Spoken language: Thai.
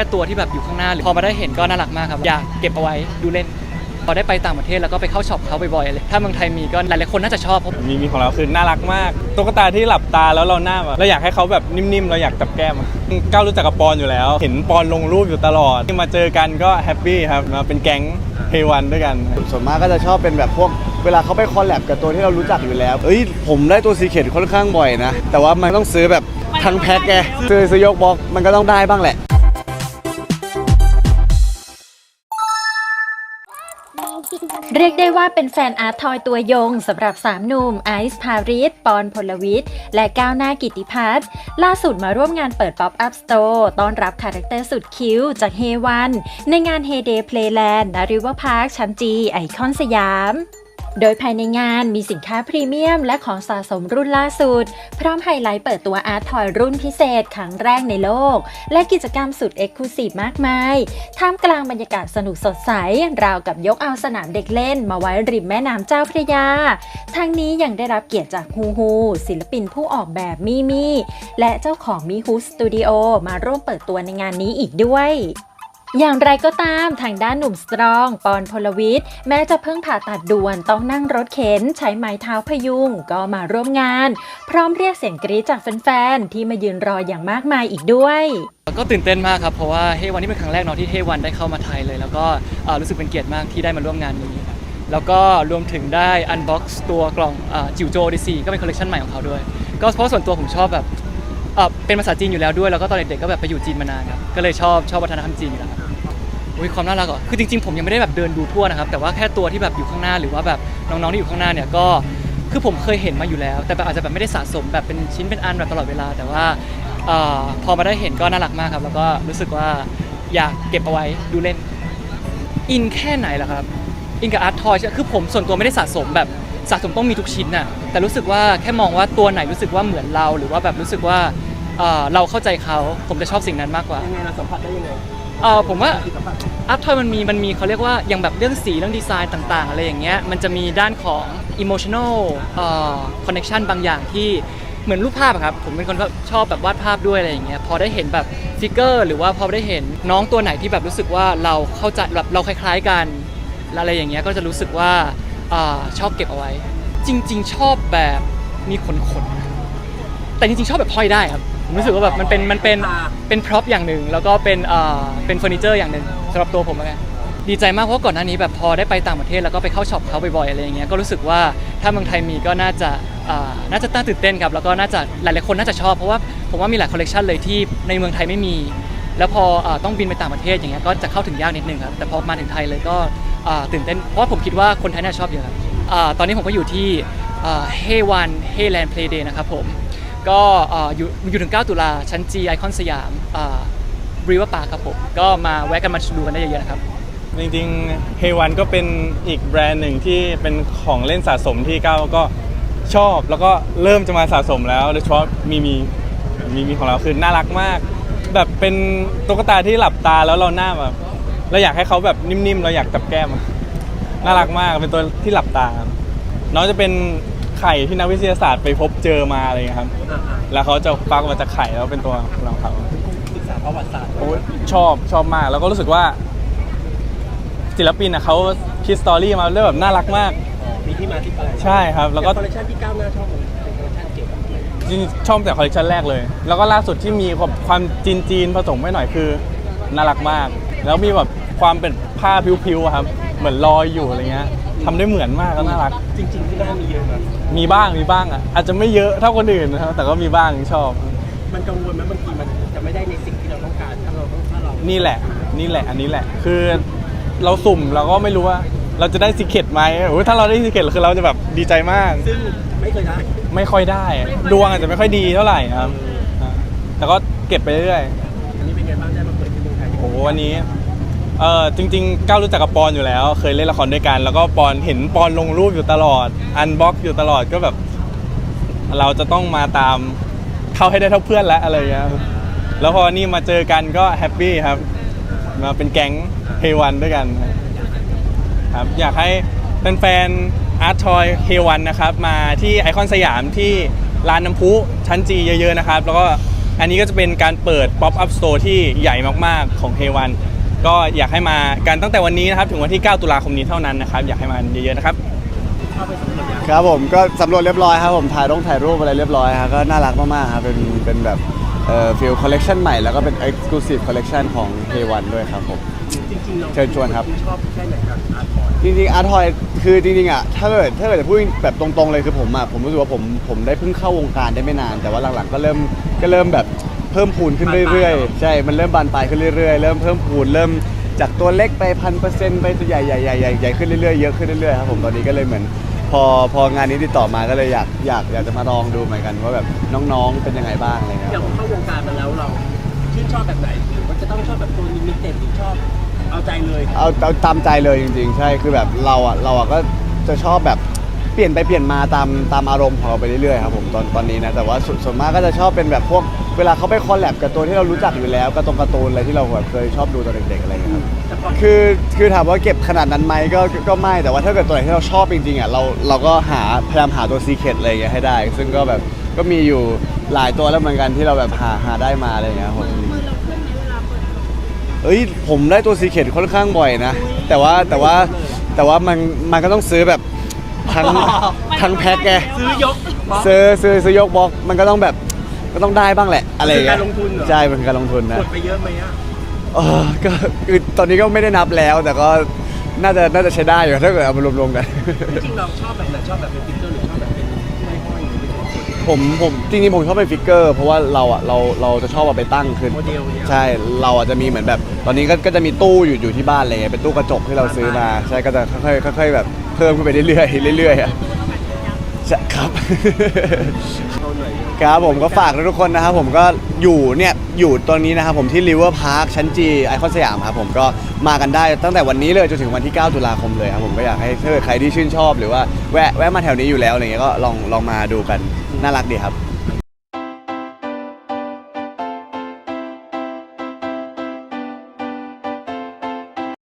ค่ตัวที่แบบอยู่ข้างหน้าหรือพอมาได้เห็นก็น่ารักมากครับ อยากเก็บเอาไว้ดูเล่น พอได้ไปต่างประเทศแล้วก็ไปเข้าช็อปเขาบ่อยๆเลย ถ้าเมืองไทยมีก็หลายๆคนน่าจะชอบเพราะมีมีของเราคือน่ารักมากตุ๊กตาที่หลับตาแล้วเราหน้าแบบเราอยากให้เขาแบบนิ่มๆ เราอยากจับแก้มอะก้าวรู้จักกับปอนอยู่แล้ว เห็นปอนลงรูปอยู่ตลอดที่มาเจอกันก็แฮปปี้ครับมาเป็นแก๊งเฮวันด้วยกัน ส่วนมากก็จะชอบเป็นแบบพวกเวลาเขาไปคอลแลบกับตัวที่เรารู้จักอยู่แล้ว เอ้ยผมได้ตัวซีเคทค่อนข้างบ่อยนะ แต่ว่ามันต้องซื้อแบบทั้งแพ็คไงซื้อซื้อยกบล็อกมันก็ต้องได้บ้างแหละ เรียกได้ว่าเป็นแฟนอาร์ตทอยตัวยงสำหรับ 3 หนุ่มไอซ์พาริสปอนพลวิทย์ และก้าวหน้ากิติพัฒน์ล่าสุดมาร่วมงานเปิด Pop Up Store ต้อนรับคาแรคเตอร์สุดคิ้วจากเฮวันในงาน Heyday Playland ณริเวอร์พาร์คชั้นจีไอคอนสยาม โดยภายในงานมีสินค้าพรีเมียม และของสะสมรุ่นล่าสุด พร้อมไฮไลท์เปิดตัวอาร์ตทอยรุ่นพิเศษครั้งแรกในโลก และกิจกรรมสุดเอ็กซ์คลูซีฟมากมาย ท่ามกลางบรรยากาศสนุกสดใส ราวกับยกเอาสนามเด็กเล่น มาไว้ริมแม่น้ำเจ้าพระยา ทั้งนี้ยังได้รับเกียรติจากฮูฮูศิลปินผู้ออกแบบมีมีและเจ้าของมีฮูสตูดิโอมาร่วมเปิดตัวในงานนี้อีกด้วย อย่างไรก็ตามทางด้านหนุ่มสตรอง ปอนพลวิทย์แม้จะเพิ่งผ่าตัดด่วนต้องนั่งรถเข็น ใช้ไม้เท้าพยุงก็มาร่วมงาน พร้อมเรียกเสียงกรี๊ดจากแฟนๆ ที่มายืนรออย่างมากมายอีกด้วย ก็ตื่นเต้นมากครับ เพราะว่าเฮวันนี่เป็นครั้งแรกเนาะที่เฮวันได้เข้ามาไทยเลย แล้วก็รู้สึกเป็นเกียรติมากที่ได้มาร่วมงานนี้ แล้วก็รวมถึงได้อันบ็อกซ์ตัวกล่องอจิวโจดิซีก็เป็นคอลเลคชันใหม่ของเขาด้วย ก็เพราะส่วนตัวผมชอบแบบเป็นภาษาจีนอยู่แล้วด้วยแล้วก็ตอนเด็กๆก็แบบไปอยู่จีนมานานครับก็เลยชอบชอบวัฒนธรรมจีนอยู่แล้วครับ อุ้ยความน่ารักเหรอคือจริงๆผมยังไม่ได้แบบเดินดูทั่วนะครับ แต่ว่าแค่ตัวที่แบบอยู่ข้างหน้าหรือว่าแบบน้องๆที่อยู่ข้างหน้าเนี่ยก็คือผมเคยเห็นมาอยู่แล้ว แต่แบบอาจจะแบบไม่ได้สะสมแบบเป็นชิ้นเป็นอันแบบตลอดเวลา แต่ว่าเออพอมาได้เห็นก็น่ารักมากครับ แล้วก็รู้สึกว่าอยากเก็บเอาไว้ดูเล่น อินแค่ไหนล่ะครับ อินกับอาร์ตทอยคือผมส่วนตัวไม่ได้สะสมแบบสะสมต้องมีทุกชิ้นน่ะแต่รู้สึกว่าแค่มองว่าตัวไหนรู้สึกว่าเหมือนเรา หรือว่าแบบรู้สึกว่าเอ่อเราเข้าใจเขาผมจะชอบสิ่งนั้นมากกว่ายังไงเราสัมผัสได้ยังไงเออผมว่าสัมผัส อาร์ตทอยมันมีมันมีเขาเรียกว่าอย่างแบบเรื่องสีเรื่องดีไซน์ต่าง ๆ อะไรอย่างเงี้ยมันจะมีด้านของ emotional เอ่อ connection บางอย่างที่เหมือนรูปภาพอะครับ ผมเป็นคนชอบแบบวาดภาพด้วยอะไรอย่างเงี้ยพอได้เห็นแบบฟิกเกอร์ หรือว่าพอได้เห็นน้องตัวไหนที่แบบรู้สึกว่าเราเข้าใจแบบเราคล้าย ๆกันอะไรอย่างเงี้ยก็จะรู้สึกว่าอาชอบเก็บเอาไว้ จริง ๆ ชอบแบบมีขนขนๆแต่จริงๆชอบแบบห้อยได้ครับ ผมรู้สึกว่าแบบมันเป็นมันเป็นเป็นพร็อพอย่างหนึ่งแล้วก็เป็นเอ่อเป็นเฟอร์นิเจอร์อย่างหนึ่งสำหรับตัวผมแล้วกันดีใจมากเพราะก่อนหน้านี้แบบพอได้ไปต่างประเทศแล้วก็ไปเข้าช็อปเขาบ่อยๆอะไรอย่างเงี้ยก็รู้สึกว่าถ้าเมืองไทยมีก็น่าจะอ่าน่าจะน่าตื่นเต้นครับแล้วก็น่าจะหลายๆคนน่าจะชอบเพราะว่าผมว่ามีหลายคอลเลกชันเลยที่ในเมืองไทยไม่มี แล้วพออ่าต้องบินไปต่างประเทศอย่างเงี้ยก็จะเข้าถึงยากนิดนึงครับแต่พอมาถึงไทยเลยก็อ่าตื่นเต้นเพราะว่าผมคิดว่าคนไทยน่าจะชอบเยอะครับอ่าตอนนี้ผมก็อยู่ที่เฮวันเฮแลนด์เพลย์เดย์นะครับผม ก็อยู่อยู่ถึง 9 ตุลาชั้นจีไอคอนสยามบรีเวปาครับผม ก็มาแวะกันมาดูกันได้เยอะๆนะครับ จริงๆเฮวันก็เป็นอีกแบรนด์หนึ่งที่เป็นของเล่นสะสมที่ก้าวก็ชอบแล้วก็เริ่มจะมาสะสมแล้วโดยเฉพาะมีมีมีมีของเราคือน่ารักมาก แบบเป็นตุ๊กตาที่หลับตาแล้วเราหน้าแบบเราอยากให้เขาแบบนิ่มๆ เราอยากจับแก้ม น่ารักมากเป็นตัวที่หลับตา น้องจะเป็น ไข่ที่นักวิทยาศาสตร์ไปพบเจอมาอะไรอย่างเงี้ยครับอ่าแล้วเขาจะฟักมาจากไข่แล้วเป็นตัวของเขาๆศึกษาประวัติศาสตร์โอ้ยชอบชอบมาก แล้วก็รู้สึกว่าศิลปินนะเขาคิดสตอรี่มาเรื่องแบบน่ารักมาก มีที่มาที่ไปใช่ครับ แล้วก็คอลเลคชันที่ก้าวหน้าชอบมันเป็นคอลเลคชันเกี่ยวกับอะไรจริงๆชอบแต่คอลเลคชันแรกเลย แล้วก็ล่าสุดที่มีความความจีนจีนๆผสมไว้หน่อยคือน่ารักมาก แล้วมีแบบความเป็นผ้าพิวๆอะครับ เหมือนลอยอยู่อะไรเงี้ย ทำได้เหมือนมากก็น่ารัก จริงๆที่หน้ามีเยอะนะมีบ้างมีบ้างอะอาจจะไม่เยอะเท่าคนอื่นนะครับแต่ก็มีบ้างชอบ มันกังวลไหมบางทีมันจะไม่ได้ในสิ่งที่เราต้องการถ้าเราต้องถ้าเรานี่แหละ นี่แหละ อันนี้แหละ คือเราสุ่มเราก็ไม่รู้ว่า เราจะได้สิเกตไหมโอ้ยถ้าเราได้สิเกตคือเราจะแบบดีใจมาก ซึ่งไม่เคยได้ไม่ค่อยได้ ดวงอาจจะไม่ค่อยดีเท่าไหร่ครับอ่าแต่ก็เก็บไปเรื่อยอันนี้เป็นไงบ้างได้มาเปิดที่เมืองไทยๆโอ้โหวันนี้ เออจริงๆก้าวรู้จักกับปอนอยู่แล้ว เคยเล่นละครด้วยกัน แล้วก็ปอนเห็นปอนลงรูปอยู่ตลอด อันบ็อกอยู่ตลอดก็แบบ เราจะต้องมาตามเข้าให้ได้เท่าเพื่อนแล้วอะไรอย่างเงี้ยครับแล้วพอนี่มาเจอกันก็แฮปปี้ครับ มาเป็นแก๊งเฮวันด้วยกันครับอยากให้แฟนๆอาร์ตทอยเฮวันนะครับมาที่ไอคอนสยามที่ร้านน้ำพุชั้นจีเยอะๆนะครับ แล้วก็อันนี้ก็จะเป็นการเปิด Pop Up Store ที่ใหญ่มากๆของ K1 ก็อยากให้มากันตั้งแต่วันนี้นะครับถึงวันที่ 9 ตุลาคมนี้เท่านั้นนะครับอยากให้มาเยอะๆนะครับเข้าไปสำรวจยังครับผมก็สำรวจเรียบร้อยครับผมถ่ายต้องถ่ายรูปอะไรเรียบร้อยครับก็น่ารักมากๆครับเป็นเป็นแบบเอ่อฟิลคอลเลกชันใหม่แล้วก็เป็น Exclusive Collection ของ K1 ด้วยครับผม จริงๆเราเชิญชวนครับ ชอบแค่ไหนกับอาร์ตทอยจริงๆอาร์ทอยคือจริงๆอะถ้าเกิดถ้าเกิดจะพูดแบบตรงๆเลยคือผมอะผมรู้สึกว่าผมผมได้เพิ่งเข้าวงการได้ไม่นาน แต่ว่าหลังๆก็เริ่มก็เริ่มแบบ เพิ่มพูนขึ้นเรื่อยๆ ใช่ มันเริ่มบานปลายขึ้นเรื่อยๆ เริ่มเพิ่มพูนเริ่มจากตัวเล็กไปพันเปอร์เซ็นต์ไปตัวใหญ่ใหญ่ใหญ่ใหญ่ใหญ่ขึ้นเรื่อยๆ เยอะขึ้นเรื่อยๆ ครับผมตอนนี้ก็เลยเหมือน พอพองานนี้ติดต่อมาก็เลยอยากอยากอยากจะมาลองดูเหมือนกันว่าแบบน้องๆ เป็นยังไงบ้างอะไรเงี้ยอย่างเข้าวงการมาแล้วเราชื่นชอบแบบไหนหรือว่าจะต้องชอบแบบตัวลิมิเต็ดหรือชอบเอาใจเลย เอาเอาตามใจเลยจริง ๆ ใช่ คือแบบเราอะเราอะก็จะชอบแบบเปลี่ยนไปเปลี่ยนมาตามตามอารมณ์ของเราไปเรื่อยๆครับผมตอนตอนนี้นะแต่ว่าส่วนส่วนมากก็จะชอบเป็นแบบพวกเวลาเขาไปคอลแลบกับตัวที่เรารู้จักอยู่แล้วการ์ตรงการ์ตูนอะไรที่เราแบบเคยชอบดูตอนเด็กๆอะไรอย่างเงี้ยครับแต่พอคือคือถามว่าเก็บขนาดนั้นไหมก็ก็ก็ไม่แต่ว่าถ้าเกิดตัวไหนที่เราชอบจริงๆอะเราเราก็หาพยายามหาตัวซีเคร็ตอะไรอย่างเงี้ยให้ได้ ซึ่งก็แบบก็มีอยู่หลายตัวแล้วเหมือนกันที่เราแบบหาหาได้มาอะไรอย่างเงี้ยครับผมเอ้ยผมได้ตัวซีเคร็ตค่อนข้างบ่อยนะแต่ว่าแต่ว่าแต่ว่ามันมันก็ต้องซื้อแบบ ทั้งทั้งแพ็คไงซื้อยกบล็อก ซื้อซื้อซื้อยกบล็อกมันก็ต้องแบบก็ต้องได้บ้างแหละอะไรอย่างเงี้ยคือการลงทุนเหรอ ใช่มันคือการลงทุนนะ กดไปเยอะไหมอะ เออก็คือตอนนี้ก็ไม่ได้นับแล้ว แต่ก็น่าจะน่าจะใช้ได้อยู่ถ้าเกิดเอามารวมๆกัน จริงๆเราชอบแบบไหนชอบแบบเป็นฟิกเกอร์หรือชอบแบบเป็นห้อยห้อยๆหรือเป็นตัวผมผมจริงๆผมชอบเป็นฟิกเกอร์ เพราะว่าเราอะเราเราจะชอบเอาไปตั้งขึ้นโมเดลเนี่ย ใช่เราอะจะมีเหมือนแบบ ตอนนี้ก็ก็จะมีตู้อยู่อยู่ที่บ้านอะไรเงี้ยเป็นตู้กระจกที่เราซื้อมา ใช่ก็จะค่อยๆค่อยๆแบบเพิ่มขึ้นไปเรื่อยๆเรื่อยๆอะใช่ครับ ครับผมก็ฝากทุกคนนะครับผมก็อยู่เนี่ยอยู่ตอนนี้นะครับผมที่ริเวอร์พาร์คชั้นจีไอคอนสยามครับผมก็มากันได้ตั้งแต่วันนี้เลยจนถึงวันที่ 9 ตุลาคมเลยครับผมก็อยากให้ถ้าเกิดใครที่ชื่นชอบหรือว่าแวะแวะมาแถวนี้อยู่แล้วอะไรเงี้ยก็ลองลองมาดูกันน่ารักดีครับ